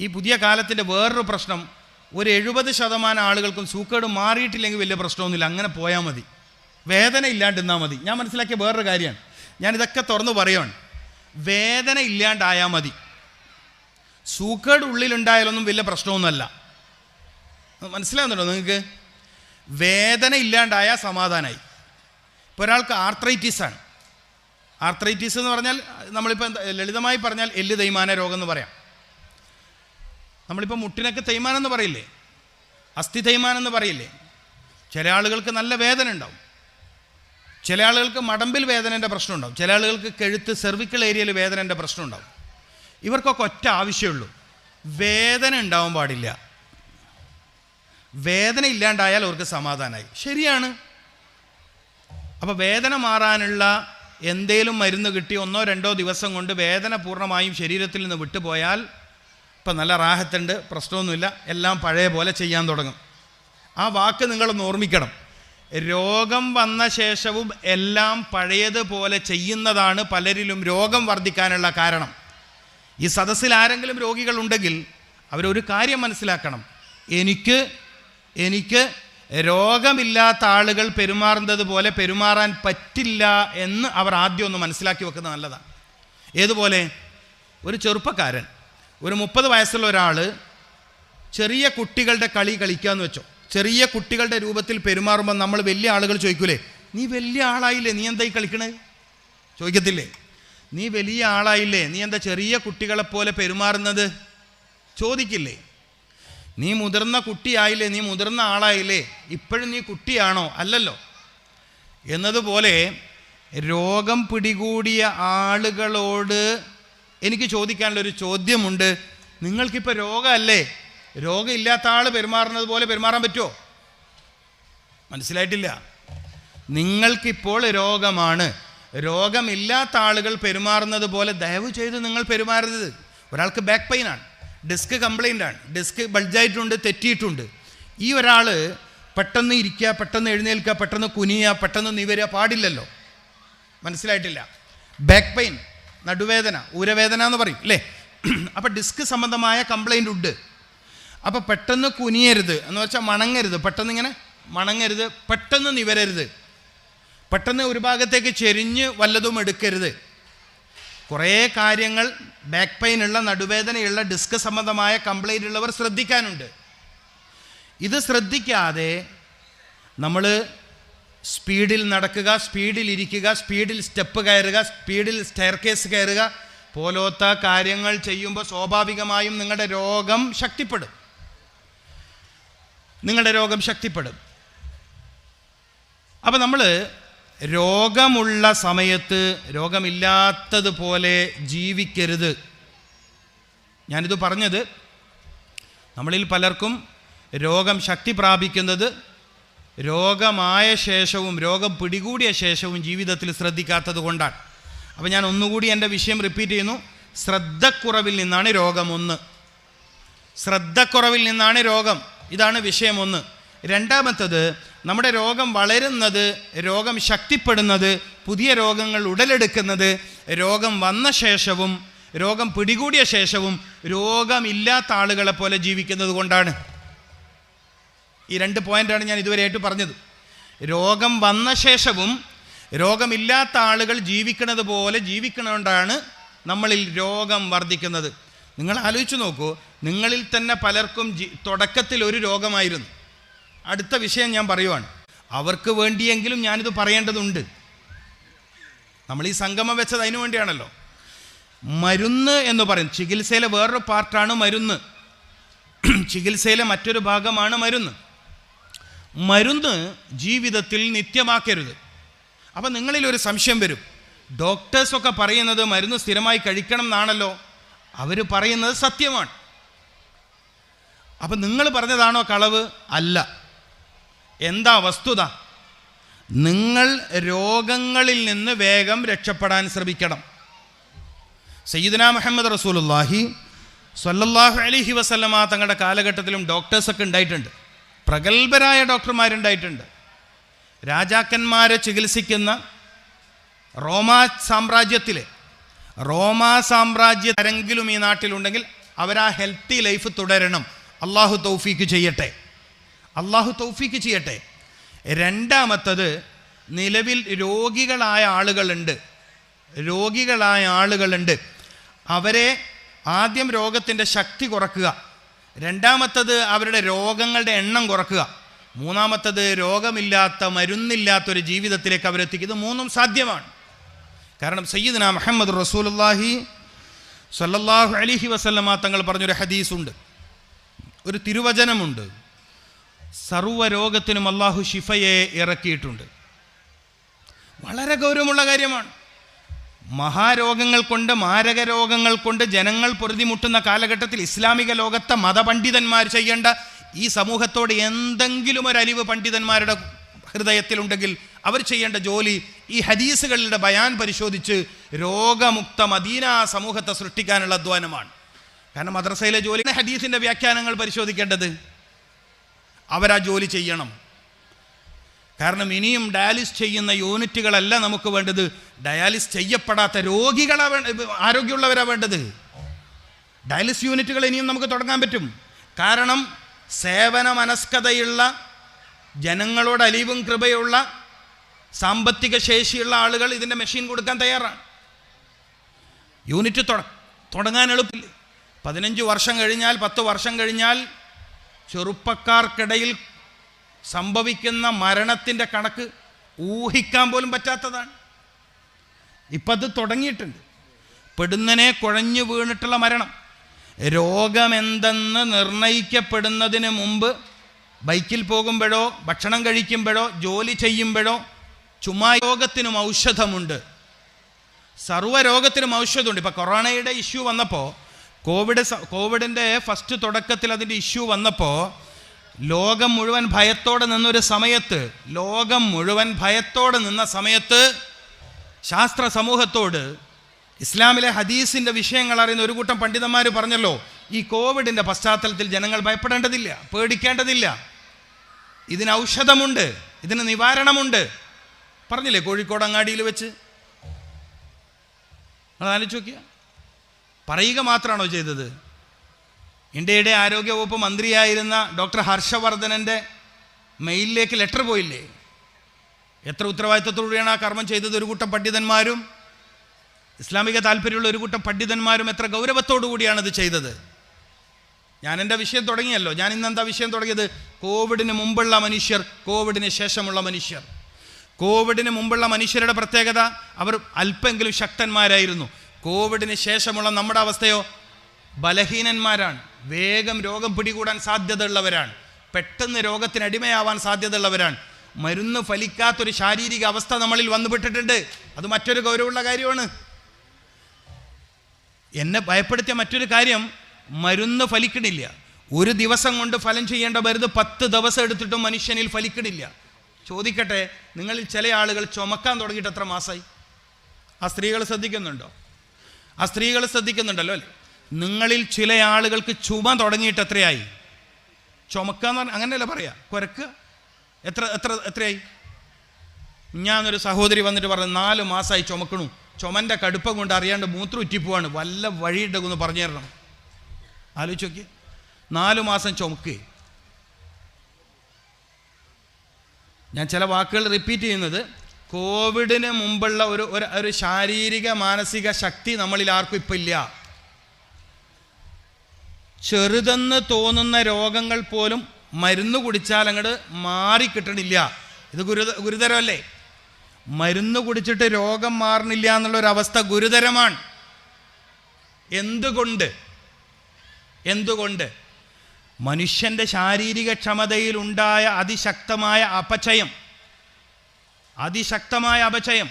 ഈ പുതിയ കാലത്തിന്റെ വേറൊരു പ്രശ്നം ഒരു എഴുപത് ശതമാനം ആളുകൾക്കും സൂക്കേട് മാറിയിട്ടില്ലെങ്കിൽ വലിയ പ്രശ്നമൊന്നുമില്ല. അങ്ങനെ പോയാൽ മതി. വേദന ഇല്ലാണ്ടിരുന്നാൽ മതി. ഞാൻ മനസ്സിലാക്കിയ വേറൊരു കാര്യമാണ്. ഞാനിതൊക്കെ തുറന്നു പറയുകയാണ് വേദന ഇല്ലാണ്ടായാൽ മതി. സൂക്കേട് ഉള്ളിലുണ്ടായാലൊന്നും വലിയ പ്രശ്നമൊന്നുമല്ല. മനസ്സിലാവുന്നുണ്ടോ നിങ്ങൾക്ക്? വേദന ഇല്ലാണ്ടായാൽ സമാധാനമായി ഇപ്പോൾ ഒരാൾക്ക് ആർത്രൈറ്റിസാണ്. ആർത്രൈറ്റിസ് എന്ന് പറഞ്ഞാൽ നമ്മളിപ്പോൾ ലളിതമായി പറഞ്ഞാൽ എല്ല് തേയ്മാന രോഗം എന്ന് പറയാം. നമ്മളിപ്പോൾ മുട്ടിനൊക്കെ തേയ്മാനം എന്ന് പറയില്ലേ? അസ്ഥി തേയ്മാനം എന്ന് പറയില്ലേ? ചില ആളുകൾക്ക് നല്ല വേദന ഉണ്ടാവും. ചില ആളുകൾക്ക് മടമ്പിൽ വേദനേന്റെ പ്രശ്നം ഉണ്ടാവും. ചില ആളുകൾക്ക് കഴുത്ത് സെർവിക്കൽ ഏരിയയിൽ വേദനേന്റെ പ്രശ്നം ഉണ്ടാവും. ഇവർക്കൊക്കെ ഒറ്റ ആവശ്യമുള്ളൂ വേദന ഉണ്ടാവാൻ പാടില്ല. വേദന ഇല്ലാണ്ടായാൽ അവർക്ക് സമാധാനമായി ശരിയാണ്. അപ്പോൾ വേദന മാറാനുള്ള എന്തേലും മരുന്ന് കിട്ടി ഒന്നോ രണ്ടോ ദിവസം കൊണ്ട് വേദന പൂർണമായും ശരീരത്തിൽ നിന്ന് വിട്ടുപോയാൽ ഇപ്പം നല്ല റാഹത്തുണ്ട് പ്രശ്നമൊന്നുമില്ല. എല്ലാം പഴയ പോലെ ചെയ്യാൻ തുടങ്ങും. ആ വാക്ക് നിങ്ങളൊന്ന് ഓർമ്മിക്കണം. രോഗം വന്ന ശേഷവും എല്ലാം പഴയതുപോലെ ചെയ്യുന്നതാണ് പലരിലും രോഗം വർദ്ധിക്കാനുള്ള കാരണം. ഈ സദസ്സിൽ ആരെങ്കിലും രോഗികളുണ്ടെങ്കിൽ അവരൊരു കാര്യം മനസ്സിലാക്കണം. എനിക്ക് എനിക്ക് രോഗമില്ലാത്ത ആളുകൾ പെരുമാറുന്നത് പോലെ പെരുമാറാൻ പറ്റില്ല എന്ന് അവർ ആദ്യം ഒന്ന് മനസ്സിലാക്കി വെക്കുന്നത് നല്ലതാണ്. ഏതുപോലെ? ഒരു ചെറുപ്പക്കാരൻ. ഒരു മുപ്പത് വയസ്സുള്ള ഒരാൾ ചെറിയ കുട്ടികളുടെ കളി കളിക്കാന്ന് വെച്ചോ. ചെറിയ കുട്ടികളുടെ രൂപത്തിൽ പെരുമാറുമ്പോൾ നമ്മൾ വലിയ ആളുകൾ ചോദിക്കൂലേ നീ വലിയ ആളായില്ലേ നീ എന്തായി കളിക്കണേ? ചോദിക്കത്തില്ലേ. നീ വലിയ ആളായില്ലേ നീ എന്താ ചെറിയ കുട്ടികളെ പോലെ പെരുമാറുന്നത്? ചോദിക്കില്ലേ. നീ മുതിർന്ന കുട്ടിയായില്ലേ നീ മുതിർന്ന ആളായില്ലേ ഇപ്പോഴും നീ കുട്ടിയാണോ? അല്ലല്ലോ. എന്നതുപോലെ രോഗം പിടികൂടിയ ആളുകളോട് എനിക്ക് ചോദിക്കാനുള്ളൊരു ചോദ്യമുണ്ട്. നിങ്ങൾക്കിപ്പോൾ രോഗമല്ലേ? രോഗമില്ലാത്ത ആൾ പെരുമാറുന്നത് പോലെ പെരുമാറാൻ പറ്റുമോ മനസ്സിലായിട്ടില്ല. നിങ്ങൾക്കിപ്പോൾ രോഗമാണ്. രോഗമില്ലാത്ത ആളുകൾ പെരുമാറുന്നത് പോലെ ദയവ് ചെയ്ത് നിങ്ങൾ പെരുമാറരുത്. ഒരാൾക്ക് ബാക്ക് പെയിൻ ആണ്. ഡിസ്ക് കംപ്ലൈന്റ് ആണ്. ഡിസ്ക് ബൾജായിട്ടുണ്ട് തെറ്റിയിട്ടുണ്ട്. ഈ ഒരാൾ പെട്ടെന്ന് ഇരിക്കുക പെട്ടെന്ന് എഴുന്നേൽക്കുക പെട്ടെന്ന് കുനിയുക പെട്ടെന്ന് നിവരുക പാടില്ലല്ലോ. മനസ്സിലായിട്ടില്ല. ബാക്ക് പെയിൻ നടുവേദന ഊരവേദന എന്ന് പറയും അല്ലേ? അപ്പോൾ ഡിസ്ക് സംബന്ധമായ കംപ്ലൈന്റ് ഉണ്ട്. അപ്പോൾ പെട്ടെന്ന് കുനിയരുത് എന്ന് വെച്ചാൽ മണങ്ങരുത്. പെട്ടെന്ന് ഇങ്ങനെ മണങ്ങരുത് പെട്ടെന്ന് നിവരരുത്. പെട്ടെന്ന് ഒരു ഭാഗത്തേക്ക് ചെരിഞ്ഞ് വല്ലതും എടുക്കരുത്. കുറേ കാര്യങ്ങൾ ബാക്ക് പെയിൻ ഉള്ള നടുവേദനയുള്ള ഡിസ്ക് സംബന്ധമായ കംപ്ലൈന്റ് ഉള്ളവർ ശ്രദ്ധിക്കാനുണ്ട്. ഇത് ശ്രദ്ധിക്കാതെ നമ്മൾ സ്പീഡിൽ നടക്കുക സ്പീഡിൽ ഇരിക്കുക സ്പീഡിൽ സ്റ്റെപ്പ് കയറുക സ്പീഡിൽ സ്റ്റെയർ കേസ് കയറുക. പോലോത്ത കാര്യങ്ങൾ ചെയ്യുമ്പോൾ സ്വാഭാവികമായും നിങ്ങളുടെ രോഗം ശക്തിപ്പെടും. നിങ്ങളുടെ രോഗം ശക്തിപ്പെടും. അപ്പോൾ നമ്മൾ രോഗമുള്ള സമയത്ത് രോഗമില്ലാത്തതുപോലെ ജീവിക്കരുത്. ഞാനിത് പറഞ്ഞത് നമ്മളിൽ പലർക്കും രോഗം ശക്തി പ്രാപിക്കുന്നത് രോഗമായ ശേഷവും രോഗം പിടികൂടിയ ശേഷവും ജീവിതത്തിൽ ശ്രദ്ധിക്കാത്തത് കൊണ്ടാണ്. അപ്പോൾ ഞാൻ ഒന്നുകൂടി എന്റെ വിഷയം റിപ്പീറ്റ് ചെയ്യുന്നു. ശ്രദ്ധക്കുറവിൽ നിന്നാണ് രോഗം ഒന്ന്. ശ്രദ്ധക്കുറവിൽ നിന്നാണ് രോഗം. ഇതാണ് വിഷയം ഒന്ന്. രണ്ടാമത്തത് നമ്മുടെ രോഗം വളരുന്നത് രോഗം ശക്തിപ്പെടുന്നത് പുതിയ രോഗങ്ങൾ ഉടലെടുക്കുന്നത് രോഗം വന്ന ശേഷവും രോഗം പിടികൂടിയ ശേഷവും രോഗമില്ലാത്ത ആളുകളെ പോലെ ജീവിക്കുന്നത് കൊണ്ടാണ്. ഈ രണ്ട് പോയിന്റാണ് ഞാൻ ഇതുവരെ ആയിട്ട് പറഞ്ഞത്. രോഗം വന്ന ശേഷവും രോഗമില്ലാത്ത ആളുകൾ ജീവിക്കുന്നത് പോലെ ജീവിക്കണോണ്ടാണ് നമ്മളിൽ രോഗം വർദ്ധിക്കുന്നത്. നിങ്ങൾ ആലോചിച്ച് നോക്കൂ നിങ്ങളിൽ തന്നെ പലർക്കും തുടക്കത്തിൽ ഒരു രോഗമായിരുന്നു. അടുത്ത വിഷയം ഞാൻ പറയുവാണ്. അവർക്ക് വേണ്ടിയെങ്കിലും ഞാനിത് പറയേണ്ടതുണ്ട്. നമ്മൾ ഈ സംഗമം വെച്ചത് അതിനു വേണ്ടിയാണല്ലോ. മരുന്ന് എന്ന് പറയും ചികിത്സയിലെ വേറൊരു പാർട്ടാണ് മരുന്ന്. ചികിത്സയിലെ മറ്റൊരു ഭാഗമാണ് മരുന്ന്. മരുന്ന് ജീവിതത്തിൽ നിത്യമാക്കരുത്. അപ്പം നിങ്ങളിൽ ഒരു സംശയം വരും. ഡോക്ടേഴ്സൊക്കെ പറയുന്നത് മരുന്ന് സ്ഥിരമായി കഴിക്കണം എന്നാണല്ലോ. അവർ പറയുന്നത് സത്യമാണ്. അപ്പം നിങ്ങൾ പറഞ്ഞതാണോ കളവ്? അല്ല. എന്താ വസ്തുത? നിങ്ങൾ രോഗങ്ങളിൽ നിന്ന് വേഗം രക്ഷപ്പെടാൻ ശ്രമിക്കണം. സയ്യിദന മുഹമ്മദ് റസൂലുല്ലാഹി സ്വല്ലല്ലാഹു അലൈഹി വസല്ലമ തങ്ങളുടെ കാലഘട്ടത്തിലും ഡോക്ടേഴ്സൊക്കെ ഉണ്ടായിട്ടുണ്ട്. പ്രഗത്ഭരായ ഡോക്ടർമാരുണ്ടായിട്ടുണ്ട്. രാജാക്കന്മാരെ ചികിത്സിക്കുന്ന റോമാ സാമ്രാജ്യത്തിലെ റോമാ സാമ്രാജ്യ ആരെങ്കിലും ഈ നാട്ടിലുണ്ടെങ്കിൽ അവരാ ഹെൽത്തി ലൈഫ് തുടരണം. അള്ളാഹു തൗഫീക്ക് ചെയ്യട്ടെ. അള്ളാഹു തൗഫീക്ക് ചെയ്യട്ടെ. രണ്ടാമത്തത് നിലവിൽ രോഗികളായ ആളുകളുണ്ട്. രോഗികളായ ആളുകളുണ്ട്. അവരെ ആദ്യം രോഗത്തിന്റെ ശക്തി കുറക്കുക. രണ്ടാമത്തത് അവരുടെ രോഗങ്ങളുടെ എണ്ണം കുറക്കുക. മൂന്നാമത്തത് രോഗമില്ലാത്ത മരുന്നില്ലാത്തൊരു ജീവിതത്തിലേക്ക് അവരെത്തിക്കുന്നത് മൂന്നും സാധ്യമാണ്. കാരണം സയ്യിദ്ന മുഹമ്മദ് റസൂലുള്ളാഹി സല്ലല്ലാഹു അലിഹി വസല്ലമ തങ്ങൾ പറഞ്ഞൊരു ഹദീസുണ്ട്. ഒരു തിരുവചനമുണ്ട്. സർവ രോഗത്തിനും അള്ളാഹു ഷിഫയെ ഇറക്കിയിട്ടുണ്ട്. വളരെ ഗൗരവമുള്ള കാര്യമാണ്. മഹാരോഗങ്ങൾ കൊണ്ട് മാരക രോഗങ്ങൾ കൊണ്ട് ജനങ്ങൾ പൊരുതിമുട്ടുന്ന കാലഘട്ടത്തിൽ ഇസ്ലാമിക ലോകത്തെ മതപണ്ഡിതന്മാർ ചെയ്യേണ്ട ഈ സമൂഹത്തോട് എന്തെങ്കിലും ഒരു അലിവ് പണ്ഡിതന്മാരുടെ ഹൃദയത്തിലുണ്ടെങ്കിൽ അവർ ചെയ്യേണ്ട ജോലി ഈ ഹദീസുകളുടെ ബയാൻ പരിശോധിച്ച് രോഗമുക്ത മദീന സമൂഹത്തെ സൃഷ്ടിക്കാനുള്ള അധ്വാനമാണ്. കാരണം മദ്രസയിലെ ജോലി ഹദീസിന്റെ വ്യാഖ്യാനങ്ങൾ പരിശോധിക്കേണ്ടത് അവരാ ജോലി ചെയ്യണം. കാരണം ഇനിയും ഡയാലിസ് ചെയ്യുന്ന യൂണിറ്റുകളല്ല നമുക്ക് വേണ്ടത്. ഡയാലിസ് ചെയ്യപ്പെടാത്ത രോഗികളാ വേണ്ട ആരോഗ്യമുള്ളവരാ വേണ്ടത്. ഡയാലിസ് യൂണിറ്റുകൾ ഇനിയും നമുക്ക് തുടങ്ങാൻ പറ്റും. കാരണം സേവന മനസ്കതയുള്ള ജനങ്ങളോട് അലിവും കൃപയുള്ള സാമ്പത്തിക ശേഷിയുള്ള ആളുകൾ ഇതിന്റെ മെഷീൻ കൊടുക്കാൻ തയ്യാറാണ്. യൂണിറ്റ് തുടങ്ങാൻ എളുപ്പമില്ല. പതിനഞ്ച് വർഷം കഴിഞ്ഞാൽ പത്ത് വർഷം കഴിഞ്ഞാൽ ചെറുപ്പക്കാർക്കിടയിൽ സംഭവിക്കുന്ന മരണത്തിന്റെ കണക്ക് ഊഹിക്കാൻ പോലും പറ്റാത്തതാണ്. ഇപ്പം അത് തുടങ്ങിയിട്ടുണ്ട്. പെടുന്നനെ കുഴഞ്ഞു വീണിട്ടുള്ള മരണം. രോഗമെന്തെന്ന് നിർണയിക്കപ്പെടുന്നതിന് മുമ്പ് ബൈക്കിൽ പോകുമ്പോഴോ ഭക്ഷണം കഴിക്കുമ്പോഴോ ജോലി ചെയ്യുമ്പോഴോ ചുമ്മാ രോഗത്തിനും ഔഷധമുണ്ട്. സർവരോഗത്തിനും ഔഷധമുണ്ട്. ഇപ്പോൾ കൊറോണയുടെ ഇഷ്യൂ വന്നപ്പോൾ കോവിഡ് കോവിഡിന്റെ ഫസ്റ്റ് തുടക്കത്തിൽ അതിന്റെ ഇഷ്യൂ വന്നപ്പോൾ ലോകം മുഴുവൻ ഭയത്തോടെ നിന്നൊരു സമയത്ത് ലോകം മുഴുവൻ ഭയത്തോടെ നിന്ന സമയത്ത് ശാസ്ത്ര സമൂഹത്തോട് ഇസ്ലാമിലെ ഹദീസിന്റെ വിഷയങ്ങൾ അറിയുന്ന ഒരു കൂട്ടം പണ്ഡിതന്മാർ പറഞ്ഞല്ലോ ഈ കോവിഡിന്റെ പശ്ചാത്തലത്തിൽ ജനങ്ങൾ ഭയപ്പെടേണ്ടതില്ല പേടിക്കേണ്ടതില്ല. ഇതിന് ഔഷധമുണ്ട് ഇതിന് നിവാരണമുണ്ട്. പറഞ്ഞില്ലേ കോഴിക്കോട് അങ്ങാടിയിൽ വെച്ച്? നിങ്ങൾ ആലോചിച്ച് നോക്കിയ? പറയുക മാത്രമാണോ ചെയ്തത്? ഇന്ത്യയുടെ ആരോഗ്യവകുപ്പ് മന്ത്രിയായിരുന്ന ഡോക്ടർ ഹർഷവർദ്ധനന്റെ മെയിലിലേക്ക് ലെറ്റർ പോയില്ലേ? എത്ര ഉത്തരവാദിത്വത്തോടെയാണ് ആ കർമ്മം ചെയ്തത്? ഒരു കൂട്ടം പണ്ഡിതന്മാരും ഇസ്ലാമിക താല്പര്യമുള്ള ഒരു കൂട്ടം പണ്ഡിതന്മാരും എത്ര ഗൗരവത്തോടു കൂടിയാണ് ഇത് ചെയ്തത്? ഞാൻ എന്റെ വിഷയം തുടങ്ങിയല്ലോ. ഞാൻ ഇന്ന് എന്താ വിഷയം തുടങ്ങിയത്? കോവിഡിന് മുമ്പുള്ള മനുഷ്യർ കോവിഡിന് ശേഷമുള്ള മനുഷ്യർ. കോവിഡിന് മുമ്പുള്ള മനുഷ്യരുടെ പ്രത്യേകത അവർ അല്പമെങ്കിലും ശക്തന്മാരായിരുന്നു. കോവിഡിന് ശേഷമുള്ള നമ്മുടെ അവസ്ഥയോ ബലഹീനന്മാരാണ്. വേഗം രോഗം പിടികൂടാൻ സാധ്യതയുള്ളവരാണ്. പെട്ടെന്ന് രോഗത്തിന് അടിമയാവാൻ സാധ്യതയുള്ളവരാണ്. മരുന്ന് ഫലിക്കാത്തൊരു ശാരീരിക അവസ്ഥ നമ്മളിൽ വന്നുപെട്ടിട്ടുണ്ട്. അത് മറ്റൊരു ഗൗരവമുള്ള കാര്യമാണ്. എന്നെ ഭയപ്പെടുത്തിയ മറ്റൊരു കാര്യം മരുന്ന് ഫലിക്കണില്ല. ഒരു ദിവസം കൊണ്ട് ഫലം ചെയ്യേണ്ട മരുന്ന് പത്ത് ദിവസം എടുത്തിട്ടും മനുഷ്യനിൽ ഫലിക്കണില്ല. ചോദിക്കട്ടെ നിങ്ങളിൽ ചില ആളുകൾ ചുമക്കാൻ തുടങ്ങിയിട്ട് എത്ര മാസമായി ആ സ്ത്രീകൾ ശ്രദ്ധിക്കുന്നുണ്ടോ? ആ സ്ത്രീകൾ ശ്രദ്ധിക്കുന്നുണ്ടല്ലോ അല്ലേ? നിങ്ങളിൽ ചില ആളുകൾക്ക് ചുമ തുടങ്ങിയിട്ട് എത്രയായി? ചുമക്കാന്ന് പറഞ്ഞാൽ അങ്ങനെയല്ല പറയാ. കുരക്കുക എത്ര എത്ര എത്രയായി? ഞാനൊരു സഹോദരി വന്നിട്ട് പറഞ്ഞു നാല് മാസമായി ചുമക്കണു. ചുമന്റെ കടുപ്പം കൊണ്ട് അറിയാണ്ട് മൂത്രം ഉറ്റിപ്പോവാണ്. വല്ല വഴിയുണ്ടെന്ന് പറഞ്ഞു തരണം ആലോചിച്ച് നോക്കി നാല് മാസം ചുമക്ക്. ഞാൻ ചില വാക്കുകൾ റിപ്പീറ്റ് ചെയ്യുന്നത് കോവിഡിന് മുമ്പുള്ള ഒരു ഒരു ശാരീരിക മാനസിക ശക്തി നമ്മളിൽ ആർക്കും ഇപ്പം ഇല്ല. ചെറുതെന്ന് തോന്നുന്ന രോഗങ്ങൾ പോലും മരുന്ന് കുടിച്ചാൽ അങ്ങോട്ട് മാറിക്കിട്ടണില്ല ഇത് ഗുരുത ഗുരുതരമല്ലേ? മരുന്ന് കുടിച്ചിട്ട് രോഗം മാറണില്ല എന്നുള്ളൊരവസ്ഥ ഗുരുതരമാണ്. എന്തുകൊണ്ട്? എന്തുകൊണ്ട്? മനുഷ്യന്റെ ശാരീരിക ക്ഷമതയിൽ ഉണ്ടായ അതിശക്തമായ അപചയം. അതിശക്തമായ അപചയം.